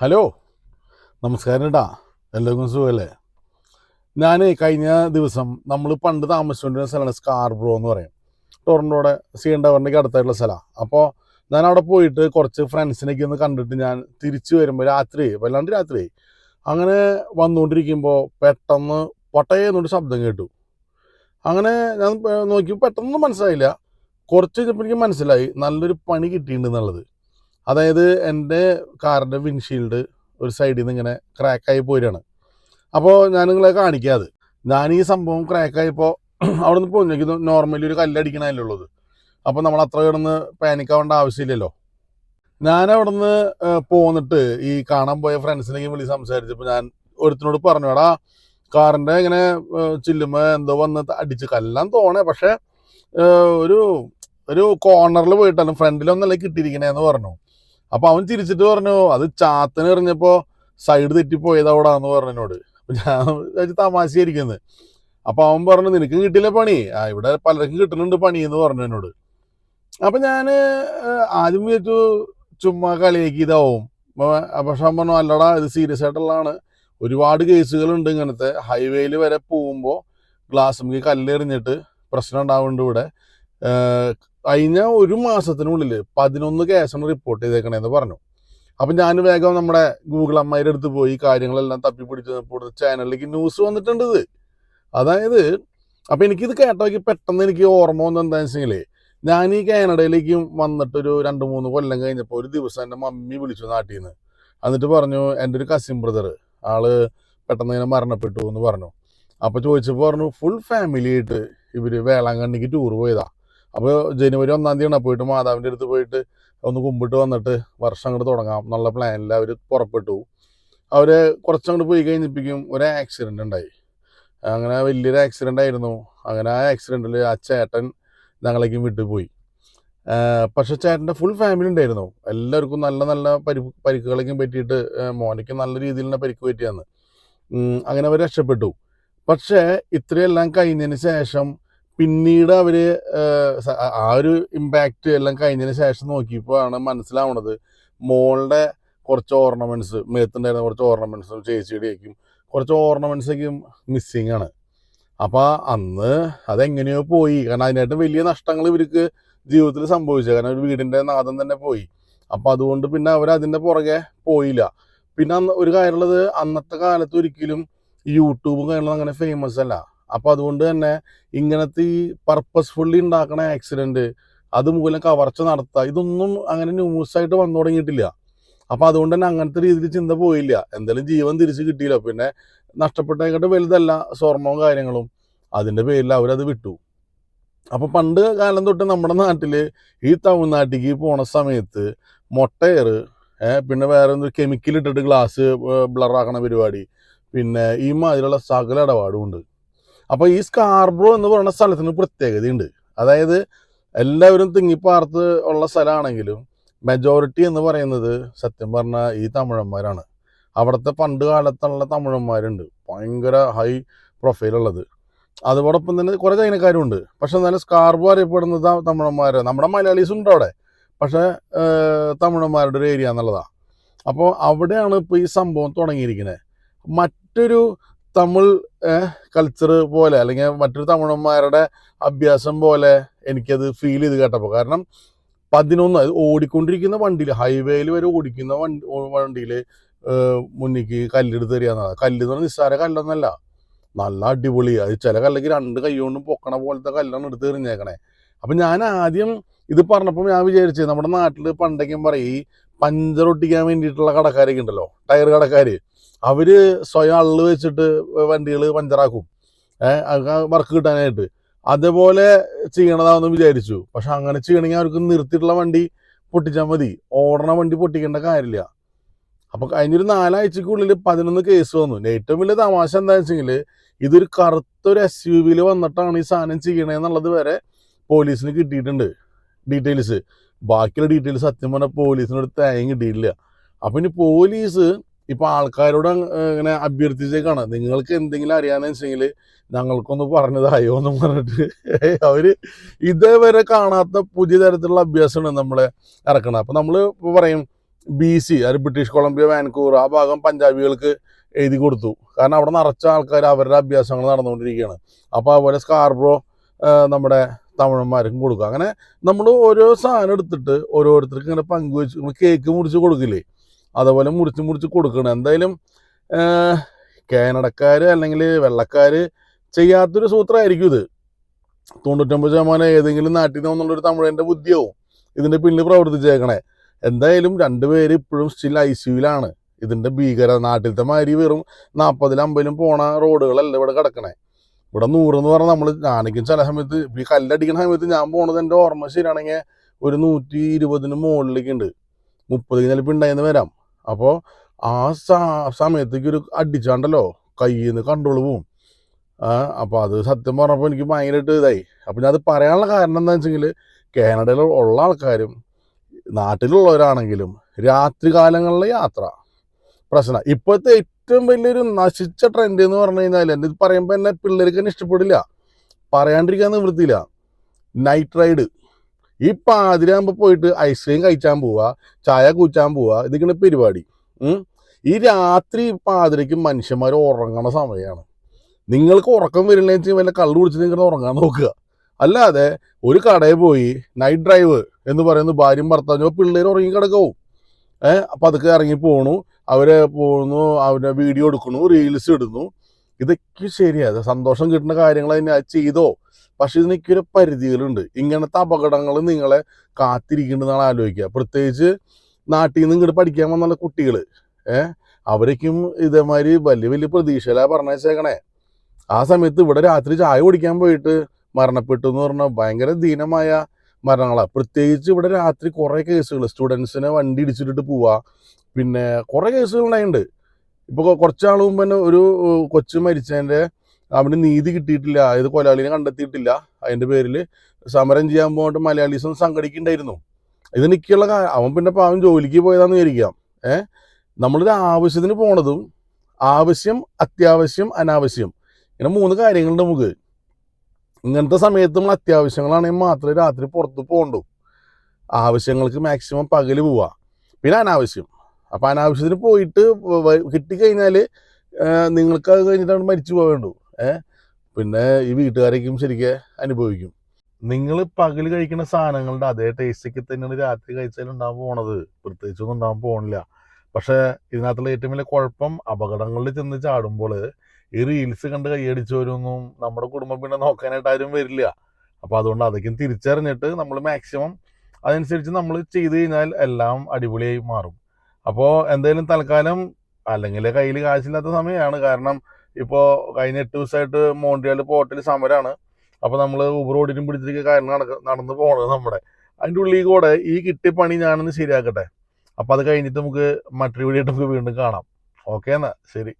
Hello. നമസ്കാരം കേട്ടാ എല്ലാവർക്കും സുഖമല്ലേ ഞാൻ കഴിഞ്ഞ ദിവസം നമ്മൾ പണ്ട് താമസിച്ചുകൊണ്ടിരുന്ന സ്ഥലമാണ് സ്കാർബ്രോ എന്ന് പറയും. ടൊറന്റോടെ സി എൻ ടവറിന്റെ അടുത്തായിട്ടുള്ള സ്ഥലമാണ് അപ്പോൾ ഞാൻ അവിടെ പോയിട്ട് കുറച്ച് ഫ്രണ്ട്സിനൊക്കെ ഒന്ന് കണ്ടിട്ട് ഞാൻ തിരിച്ചു വരുമ്പോൾ രാത്രി വല്ലാണ്ട് രാത്രി. അങ്ങനെ വന്നുകൊണ്ടിരിക്കുമ്പോൾ പെട്ടെന്ന് പൊട്ടയെന്നൊരു ശബ്ദം കേട്ടു. അങ്ങനെ ഞാൻ നോക്കി പെട്ടെന്ന് മനസ്സിലായില്ല. കുറച്ച് കഴിഞ്ഞപ്പോൾ എനിക്ക് മനസ്സിലായി. നല്ലൊരു പണി കിട്ടിയിട്ടുണ്ടെന്നുള്ളത് അതായത് എന്റെ കാറിന്റെ വിൻഷീൽഡ് ഒരു സൈഡിൽ നിന്ന് ഇങ്ങനെ ക്രാക്കായി പോരുകയാണ് അപ്പോൾ ഞാൻ നിങ്ങളെ കാണിക്കാതെ ഞാൻ ഈ സംഭവം ക്രാക്കായപ്പോൾ അവിടെ നിന്ന് പോയി നോർമലി ഒരു കല്ലടിക്കണല്ലേ ഉള്ളത്. അപ്പോൾ നമ്മൾ അത്ര കിടന്ന് പാനിക്കാവേണ്ട ആവശ്യമില്ലല്ലോ. ഞാൻ അവിടെ നിന്ന് പോന്നിട്ട് ഈ കാണാൻ പോയ ഫ്രണ്ട്സിനെയും വിളി സംസാരിച്ചപ്പോൾ ഞാൻ ഒരുത്തിനോട് പറഞ്ഞു എടാ കാറിന്റെ ഇങ്ങനെ ചില്ലുമ എന്തോ വന്ന് അടിച്ച് കല്ലാൻ തോണേ പക്ഷേ ഒരു ഒരു കോർണറിൽ പോയിട്ടാണ്. ഫ്രണ്ടിലൊന്നല്ല കിട്ടിയിരിക്കണേന്ന് പറഞ്ഞു. അപ്പൊ അവൻ ചിരിച്ചിട്ട് പറഞ്ഞു അത് ചാത്തന് എറിഞ്ഞപ്പോ സൈഡ് തെറ്റിപ്പോയത് അവിടെ എന്ന് പറഞ്ഞു എന്നോട്. ഞാൻ തമാശയായിരിക്കുന്നത് അപ്പൊ അവൻ പറഞ്ഞു നിനക്ക് കിട്ടില്ല പണി. ആ ഇവിടെ പലർക്കും കിട്ടുന്നുണ്ട് പണി എന്ന് പറഞ്ഞു എന്നോട്. അപ്പൊ ഞാൻ ആദ്യം വിചാരിച്ചു ചുമ്മാ കളിയാക്കി ഇതാവും. പക്ഷെ അവൻ പറഞ്ഞു അല്ലടാ ഇത് സീരിയസ് ആയിട്ടുള്ളതാണ്. ഒരുപാട് കേസുകളുണ്ട് ഇങ്ങനത്തെ. ഹൈവേയിൽ വരെ പോകുമ്പോൾ ഗ്ലാസ് നമുക്ക് കല്ലെറിഞ്ഞിട്ട് പ്രശ്നം ഉണ്ടാവുന്നുണ്ട് ഇവിടെ. കഴിഞ്ഞ ഒരു മാസത്തിനുള്ളിൽ പതിനൊന്ന് കേസാണ് റിപ്പോർട്ട് ചെയ്തേക്കണേന്ന് പറഞ്ഞു. അപ്പം ഞാൻ വേഗം നമ്മുടെ ഗൂഗിൾ അമ്മയുടെ അടുത്ത് പോയി കാര്യങ്ങളെല്ലാം തപ്പിപ്പിടിച്ച് ഇവിടുത്തെ ചാനലിലേക്ക് ന്യൂസ് വന്നിട്ടുണ്ട് അതായത് അപ്പം എനിക്കിത് കേട്ടോക്കി പെട്ടെന്ന് എനിക്ക് ഓർമ്മ വന്നത് എന്താണെന്ന് വെച്ചെങ്കിൽ ഞാൻ ഈ കാനഡയിലേക്കും വന്നിട്ടൊരു രണ്ട് മൂന്ന് കൊല്ലം കഴിഞ്ഞപ്പോൾ ഒരു ദിവസം എന്റെ മമ്മി വിളിച്ചു നാട്ടിൽ നിന്ന് എന്നിട്ട് പറഞ്ഞു എന്റെ ഒരു കസിൻ ബ്രദർ ആൾ പെട്ടെന്ന് ഇങ്ങനെ മരണപ്പെട്ടു എന്ന് പറഞ്ഞു. അപ്പോൾ ചോദിച്ചപ്പോൾ പറഞ്ഞു ഫുൾ ഫാമിലി ആയിട്ട് ഇവർ വേളാങ്കണ്ണിക്ക് ടൂർ പോയതാ. അപ്പോൾ ജനുവരി ഒന്നാം തീയതിയാണ് പോയിട്ട് മാതാവിന്റെ അടുത്ത് പോയിട്ട് ഒന്ന് കുമ്പിട്ട് വന്നിട്ട് വർഷം അങ്ങോട്ട് തുടങ്ങാം എന്നുള്ള പ്ലാനിൽ അവർ പുറപ്പെട്ടു. അവർ കുറച്ചങ്ങോട്ട് പോയി കഴിഞ്ഞിപ്പിക്കും ഒരു ആക്സിഡന്റ് ഉണ്ടായി അങ്ങനെ വലിയൊരു ആക്സിഡന്റ് ആയിരുന്നു. അങ്ങനെ ആ ആക്സിഡന്റിൽ ആ ചേട്ടൻ ഞങ്ങളേക്കും വിട്ടുപോയി പക്ഷെ ചേട്ടന്റെ ഫുൾ ഫാമിലി ഉണ്ടായിരുന്നു എല്ലാവർക്കും നല്ല നല്ല പരി പരിക്കുകളേക്കും പറ്റിയിട്ട് മോനയ്ക്ക് നല്ല നല്ല രീതിയിലുള്ള പരിക്ക് പറ്റിയാന്ന് അങ്ങനെ അവർ രക്ഷപ്പെട്ടു. പക്ഷേ ഇത്രയെല്ലാം കഴിഞ്ഞതിന് ശേഷം പിന്നീട് അവർ ആ- ഒരു ഇമ്പാക്റ്റ് എല്ലാം കഴിഞ്ഞതിന് ശേഷം നോക്കിയപ്പോൾ ആണ് മനസ്സിലാവണത് മോളുടെ കുറച്ച് ഓർണമെന്റ്സ് മേത്തുണ്ടായിരുന്ന കുറച്ച് ഓർണമെന്റ്സും ചേച്ചിയുടെയൊക്കെയും കുറച്ച് ഓർണമെന്റ്സൊക്കെയും മിസ്സിങ് ആണ്. അപ്പോൾ അന്ന് അതെങ്ങനെയോ പോയി. കാരണം അതിനായിട്ട് വലിയ നഷ്ടങ്ങൾ ഇവർക്ക് ജീവിതത്തിൽ സംഭവിച്ചു. കാരണം ഒരു വീടിന്റെ നാദം തന്നെ പോയി. അപ്പോൾ അതുകൊണ്ട് പിന്നെ അവർ അതിന്റെ പുറകെ പോയില്ല. പിന്നെ അന്ന് ഒരു കാര്യമുള്ളത് അന്നത്തെ കാലത്ത് ഒരിക്കലും യൂട്യൂബും കാര്യങ്ങളും അങ്ങനെ ഫേമസ് അല്ല. അപ്പൊ അതുകൊണ്ട് തന്നെ ഇങ്ങനത്തെ ഈ പർപ്പസ്ഫുള്ളി ഉണ്ടാക്കണ ആക്സിഡന്റ് അതുമൂലം കവർച്ച നടത്തുക ഇതൊന്നും അങ്ങനെ ന്യൂസ് ആയിട്ട് വന്നു തുടങ്ങിയിട്ടില്ല. അപ്പോൾ അതുകൊണ്ട് തന്നെ അങ്ങനത്തെ രീതിയിൽ ചിന്ത പോയില്ല. എന്തായാലും ജീവൻ തിരിച്ച് കിട്ടിയില്ല. പിന്നെ നഷ്ടപ്പെട്ടേക്കാട്ട് വലുതല്ല സ്വർണവും കാര്യങ്ങളും. അതിന്റെ പേരിൽ അവരത് വിട്ടു. അപ്പോൾ പണ്ട് കാലം തൊട്ട് നമ്മുടെ നാട്ടിൽ ഈ തമിഴ്നാട്ടിലേക്ക് പോണ സമയത്ത് മൊട്ടയർ പിന്നെ വേറെ എന്തൊരു കെമിക്കൽ ഇട്ടിട്ട് ഗ്ലാസ് ബ്ലറാക്കണ പരിപാടി. പിന്നെ ഈ മാതിരിയുള്ള സകല ഇടപാടും ഉണ്ട്. അപ്പൊ ഈ സ്കാർബ്രോ എന്ന് പറയുന്ന സ്ഥലത്തിന് പ്രത്യേകതയുണ്ട്. അതായത് എല്ലാവരും തിങ്ങിപ്പാർത്ത് ഉള്ള സ്ഥലമാണെങ്കിലും മെജോറിറ്റി എന്ന് പറയുന്നത് സത്യം പറഞ്ഞാൽ ഈ തമിഴന്മാരാണ്. അവിടുത്തെ പണ്ട് കാലത്തുള്ള തമിഴന്മാരുണ്ട്. ഭയങ്കര ഹൈ പ്രൊഫൈലുള്ളത് അതോടൊപ്പം തന്നെ കുറേ ചൈനക്കാരും ഉണ്ട് പക്ഷെ എന്നാലും സ്കാർബോ അറിയപ്പെടുന്നത് തമിഴന്മാർ നമ്മുടെ മലയാളീസ് ഉണ്ട് അവിടെ. പക്ഷെ തമിഴന്മാരുടെ ഒരു ഏരിയ എന്നുള്ളതാണ് അപ്പോൾ അവിടെയാണ് ഇപ്പോൾ ഈ സംഭവം തുടങ്ങിയിരിക്കുന്നത് മറ്റൊരു തമിഴ് കൾച്ചർ പോലെ അല്ലെങ്കിൽ മറ്റൊരു തമിഴന്മാരുടെ അഭ്യാസം പോലെ എനിക്കത് ഫീൽ ചെയ്ത് കേട്ടപ്പോൾ. കാരണം പതിനൊന്ന് ഓടിക്കൊണ്ടിരിക്കുന്ന വണ്ടിയിൽ ഹൈവേയിൽ വരെ ഓടിക്കുന്ന വണ്ടി വണ്ടിയിൽ മുന്നിക്ക് കല്ലെടുത്ത് തരികയെന്നാണ് കല്ല് എന്ന് പറഞ്ഞാൽ നിസ്സാര കല്ലൊന്നല്ല. നല്ല അടിപൊളി. അത് ചില കല്ലെങ്കിൽ രണ്ട് കൈ കൊണ്ടും പൊക്കണ പോലത്തെ കല്ലാണ് എടുത്ത് എറിഞ്ഞേക്കണേ. അപ്പം ഞാൻ ആദ്യം ഇത് പറഞ്ഞപ്പോൾ ഞാൻ വിചാരിച്ചത് നമ്മുടെ നാട്ടിൽ പണ്ടൊക്കെ പറയും ഈ പഞ്ചർ ഒട്ടിക്കാൻ വേണ്ടിയിട്ടുള്ള കടക്കാരൊക്കെ ഉണ്ടല്ലോ ടയർ കടക്കാര്. അവർ സ്വയം അള്ളു വെച്ചിട്ട് വണ്ടികൾ പഞ്ചറാക്കും. വർക്ക് കിട്ടാനായിട്ട്. അതേപോലെ ചെയ്യണതാണെന്ന് വിചാരിച്ചു. പക്ഷെ അങ്ങനെ ചെയ്യണമെങ്കിൽ അവർക്ക് നിർത്തിയിട്ടുള്ള വണ്ടി പൊട്ടിച്ചാൽ മതി. ഓടണ വണ്ടി പൊട്ടിക്കേണ്ട കാര്യമില്ല. അപ്പൊ കഴിഞ്ഞൊരു നാലാഴ്ചക്കുള്ളിൽ പതിനൊന്ന് കേസ് വന്നു. ഏറ്റവും വലിയ തമാശ എന്താ വെച്ചെങ്കിൽ ഇതൊരു കറുത്തൊരു എസ് യു വിയിൽ വന്നിട്ടാണ് ഈ സാധനം ചെയ്യണേന്നുള്ളത് വരെ പോലീസിന് കിട്ടിയിട്ടുണ്ട് ഡീറ്റെയിൽസ്. ബാക്കിയുള്ള ഡീറ്റെയിൽസ് സത്യം പറഞ്ഞാൽ പോലീസിനോട് തേങ്ങ കിട്ടിയിട്ടില്ല. അപ്പൊ ഇനി പോലീസ് ഇപ്പൊ ആൾക്കാരോട് ഇങ്ങനെ അഭ്യർത്ഥിച്ചേക്കാണ്. നിങ്ങൾക്ക് എന്തെങ്കിലും അറിയാന്ന് വെച്ചെങ്കിൽ ഞങ്ങൾക്കൊന്ന് പറഞ്ഞതായോ എന്ന് പറഞ്ഞിട്ട്. അവർ ഇതേവരെ കാണാത്ത പുതിയ തരത്തിലുള്ള അഭ്യാസമാണ് നമ്മളെ ഇറക്കണത്. അപ്പൊ നമ്മൾ പറയും ബി സി അതായത് ബ്രിട്ടീഷ് കൊളംബിയ വാൻകൂർ ആ ഭാഗം പഞ്ചാബികൾക്ക് എഴുതി കൊടുത്തു. കാരണം അവിടെ നിറച്ച ആൾക്കാർ അവരുടെ അഭ്യാസങ്ങൾ നടന്നുകൊണ്ടിരിക്കുകയാണ്. അപ്പോൾ അതുപോലെ സ്കാർബ്രോ നമ്മുടെ തമിഴന്മാർക്കും കൊടുക്കുക അങ്ങനെ നമ്മൾ ഓരോ സാധനം എടുത്തിട്ട് ഓരോരുത്തർക്കും ഇങ്ങനെ പങ്കുവെച്ച് കേക്ക് മുറിച്ച് കൊടുക്കില്ലേ? അതുപോലെ മുറിച്ച് മുറിച്ച് കൊടുക്കണം. എന്തായാലും കാനഡക്കാർ അല്ലെങ്കിൽ വെള്ളക്കാർ ചെയ്യാത്തൊരു സൂത്രമായിരിക്കും ഇത്. തൊണ്ണൂറ്റൊമ്പത് ശതമാനം ഏതെങ്കിലും നാട്ടിൽ നിന്ന് വന്നുള്ളൊരു തമിഴന്റെ ബുദ്ധിയാവും. ഇതിന്റെ പിന്നിൽ പ്രവർത്തിച്ചേക്കണേ. എന്തായാലും രണ്ടുപേര് ഇപ്പോഴും സ്റ്റിൽ ഐ സിയുലാണ് ഇതിന്റെ ഭീകര നാട്ടിലത്തെ മാതിരി വെറും നാൽപ്പതിലും അമ്പതിലും പോണ റോഡുകളല്ല ഇവിടെ കിടക്കണേ. ഇവിടെ നൂറെന്ന് പറഞ്ഞാൽ നമ്മൾ ഞാനിക്കും ചില സമയത്ത് ഈ കല്ലടിക്കുന്ന സമയത്ത് ഞാൻ പോണത് എന്റെ ഓർമ്മ ശരിയാണെങ്കിൽ ഒരു നൂറ്റി ഇരുപതിന് മുകളിലേക്ക് ഉണ്ട് മുപ്പത് ചിലപ്പോൾ ഉണ്ടായിരുന്നു വരാം. അപ്പോൾ ആ സമയത്ത് ഒരു അടിച്ചാണ്ടല്ലോ കയ്യിൽ നിന്ന് കൺട്രോൾ പോവും അപ്പോൾ അത് സത്യം പറഞ്ഞപ്പോൾ എനിക്ക് ഭയങ്കരമായിട്ട് ഇതായി. അപ്പോൾ ഞാൻ അത് പറയാനുള്ള കാരണം എന്താ വെച്ചെങ്കിൽ കാനഡയിൽ ഉള്ള ആൾക്കാരും നാട്ടിലുള്ളവരാണെങ്കിലും രാത്രി കാലങ്ങളിലെ യാത്ര പ്രശ്നം. ഇപ്പോഴത്തെ ഏറ്റവും വലിയൊരു നശിച്ച ട്രെൻഡ് എന്ന് പറഞ്ഞു കഴിഞ്ഞാൽ എന്റെ ഇത് പറയുമ്പോൾ എന്നെ പിള്ളേർക്ക് തന്നെ ഇഷ്ടപ്പെടില്ല. പറയാണ്ടിരിക്കാൻ നിവൃത്തിയില്ല. നൈറ്റ് റൈഡ് ഈ പാതിരാകുമ്പോൾ പോയിട്ട് ഐസ്ക്രീം കഴിച്ചാൻ പോവുക ചായ കുച്ചാൻ പോവുക ഇതൊക്കെയാണ് പരിപാടി. ഈ രാത്രി പാതിരയ്ക്ക് മനുഷ്യന്മാർ ഉറങ്ങണ സമയമാണ് നിങ്ങൾക്ക് ഉറക്കം വരില്ല വെച്ചാൽ വല്ല കള്ളു കുടിച്ച് നിങ്ങൾ ഉറങ്ങാൻ നോക്കുക. അല്ലാതെ ഒരു കടയിൽ പോയി നൈറ്റ് ഡ്രൈവ് എന്ന് പറയുന്നത് ഭാര്യയും ഭർത്താവും പിള്ളേർ ഉറങ്ങി കിടക്കാവും. ഏഹ് അപ്പം അതൊക്കെ ഇറങ്ങി പോണു. അവരെ പോകുന്നു അവരെ വീഡിയോ എടുക്കുന്നു റീൽസ് ഇടുന്നു. ഇതൊക്കെ ശരിയാ. സന്തോഷം കിട്ടുന്ന കാര്യങ്ങൾ തന്നെ ചെയ്തോ? പക്ഷെ ഇതിനൊക്കെ പരിധികളുണ്ട്. ഇങ്ങനത്തെ അപകടങ്ങൾ നിങ്ങളെ കാത്തിരിക്കേണ്ടതാണ് ആലോചിക്കുക. പ്രത്യേകിച്ച് നാട്ടിൽ നിന്ന് ഇങ്ങോട്ട് പഠിക്കാൻ വന്ന കുട്ടികൾ ഏഹ് അവരേക്കും ഇതേമാതിരി വലിയ വലിയ പ്രതീക്ഷയിലാണ് പറഞ്ഞേക്കണേ ആ സമയത്ത് ഇവിടെ രാത്രി ചായ കുടിക്കാൻ പോയിട്ട് മരണപ്പെട്ടു എന്ന് പറഞ്ഞാൽ ഭയങ്കര ദീനമായ മരണങ്ങളാണ് പ്രത്യേകിച്ച് ഇവിടെ രാത്രി കുറേ കേസുകൾ സ്റ്റുഡൻസിനെ വണ്ടി ഇടിച്ചിട്ട് പോവാ. പിന്നെ കുറേ കേസുകൾ ഉണ്ടായിട്ടുണ്ട് ഇപ്പോൾ കുറച്ചാൾ മുമ്പ് തന്നെ ഒരു കൊച്ചു മരിച്ചതിന്റെ അവന് നീതി കിട്ടിയിട്ടില്ല അതായത് കൊലാളിനെ കണ്ടെത്തിയിട്ടില്ല. അതിന്റെ പേരിൽ സമരം ചെയ്യാൻ പോയിട്ട് മലയാളീസും സംഘടിക്കുന്നുണ്ടായിരുന്നു. ഇതിനൊക്കെയുള്ള കാ- അവൻ പിന്നെ പാവം ജോലിക്ക് പോയതാന്ന് വിചാരിക്കാം. ഏഹ് നമ്മളൊരു ആവശ്യത്തിന് പോണതും ആവശ്യം അത്യാവശ്യം അനാവശ്യം. ഇങ്ങനെ മൂന്ന് കാര്യങ്ങളുണ്ട് നമുക്ക്. ഇങ്ങനത്തെ സമയത്ത് നമ്മൾ അത്യാവശ്യങ്ങളാണെങ്കിൽ മാത്രമേ രാത്രി പുറത്ത് പോകണ്ടു. ആവശ്യങ്ങൾക്ക് മാക്സിമം പകൽ പോവാ. പിന്നെ അനാവശ്യം. അപ്പം അനാവശ്യത്തിന് പോയിട്ട് കിട്ടിക്കഴിഞ്ഞാൽ നിങ്ങൾക്ക് അത് കഴിഞ്ഞിട്ടാണ് മരിച്ചു പോകേണ്ടു പിന്നെ ഈ വീട്ടുകാരേക്കും ശരിക്കും അനുഭവിക്കും. നിങ്ങൾ പകൽ കഴിക്കുന്ന സാധനങ്ങളുടെ അതേ ടേസ്റ്റൊക്കെ തന്നെയാണ് രാത്രി കഴിച്ചാലും ഉണ്ടാകാൻ പോണത്. പ്രത്യേകിച്ചൊന്നും ഉണ്ടാകാൻ പോകണില്ല പക്ഷേ ഇതിനകത്തുള്ള ഏറ്റവും വലിയ കുഴപ്പം അപകടങ്ങളിൽ ചെന്ന് ചാടുമ്പോൾ ഈ റീൽസ് കണ്ട് കൈയടിച്ചവരൊന്നും നമ്മുടെ കുടുംബം പിന്നെ നോക്കാനായിട്ട് ആരും വരില്ല. അപ്പോൾ അതുകൊണ്ട് അതൊക്കെ തിരിച്ചറിഞ്ഞിട്ട് നമ്മൾ മാക്സിമം അതനുസരിച്ച് നമ്മൾ ചെയ്ത് കഴിഞ്ഞാൽ എല്ലാം അടിപൊളിയായി മാറും. അപ്പോൾ എന്തായാലും തൽക്കാലം അല്ലെങ്കിൽ കയ്യിൽ കാശില്ലാത്ത സമയമാണ് കാരണം ഇപ്പോൾ കഴിഞ്ഞ എട്ട് ദിവസമായിട്ട് മോണ്ടിയാൽ പോർട്ടിൽ സമരമാണ് അപ്പോൾ നമ്മൾ ഊബർ ഓടിനും പിടിച്ചിട്ട് കാര്യങ്ങൾ നടക്ക നടന്ന് പോകണത് നമ്മുടെ. അതിന്റെ ഉള്ളിൽ കൂടെ ഈ കിട്ടിയ പണി ഞാനൊന്ന് ശരിയാക്കട്ടെ. അപ്പോൾ അത് കഴിഞ്ഞിട്ട് നമുക്ക് മറ്റൊരു വീഡിയോ നമുക്ക് വീണ്ടും കാണാം. ഓക്കെ എന്നാൽ ശരി.